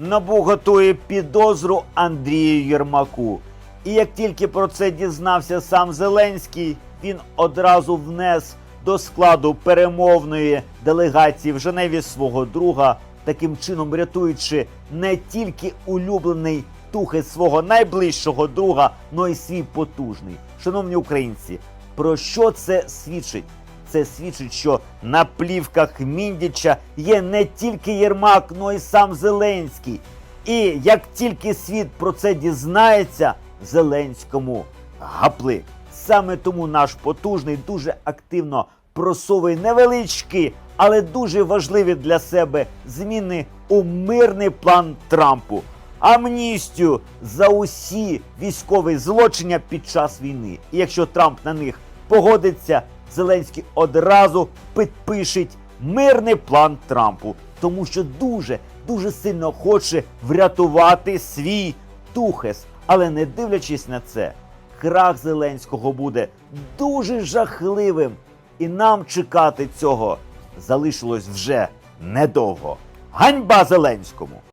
НАБУ готує підозру Андрію Єрмаку. І як тільки про це дізнався сам Зеленський, він одразу внес до складу перемовної делегації в Женеві свого друга, таким чином рятуючи не тільки улюблений тухи свого найближчого друга, но й свій потужний. Шановні українці, про що це свідчить? Це свідчить, що на плівках Міндіча є не тільки Єрмак, но й сам Зеленський. І як тільки світ про це дізнається, Зеленському гаплик. Саме тому наш потужний дуже активно просовує невеличкі, але дуже важливі для себе зміни у мирний план Трампу. Амністію за усі військові злочини під час війни. І якщо Трамп на них погодиться, Зеленський одразу підпишить мирний план Трампу, тому що дуже дуже сильно хоче врятувати свій Тухес. Але не дивлячись на це, крах Зеленського буде дуже жахливим, і нам чекати цього залишилось вже недовго. Ганьба Зеленському!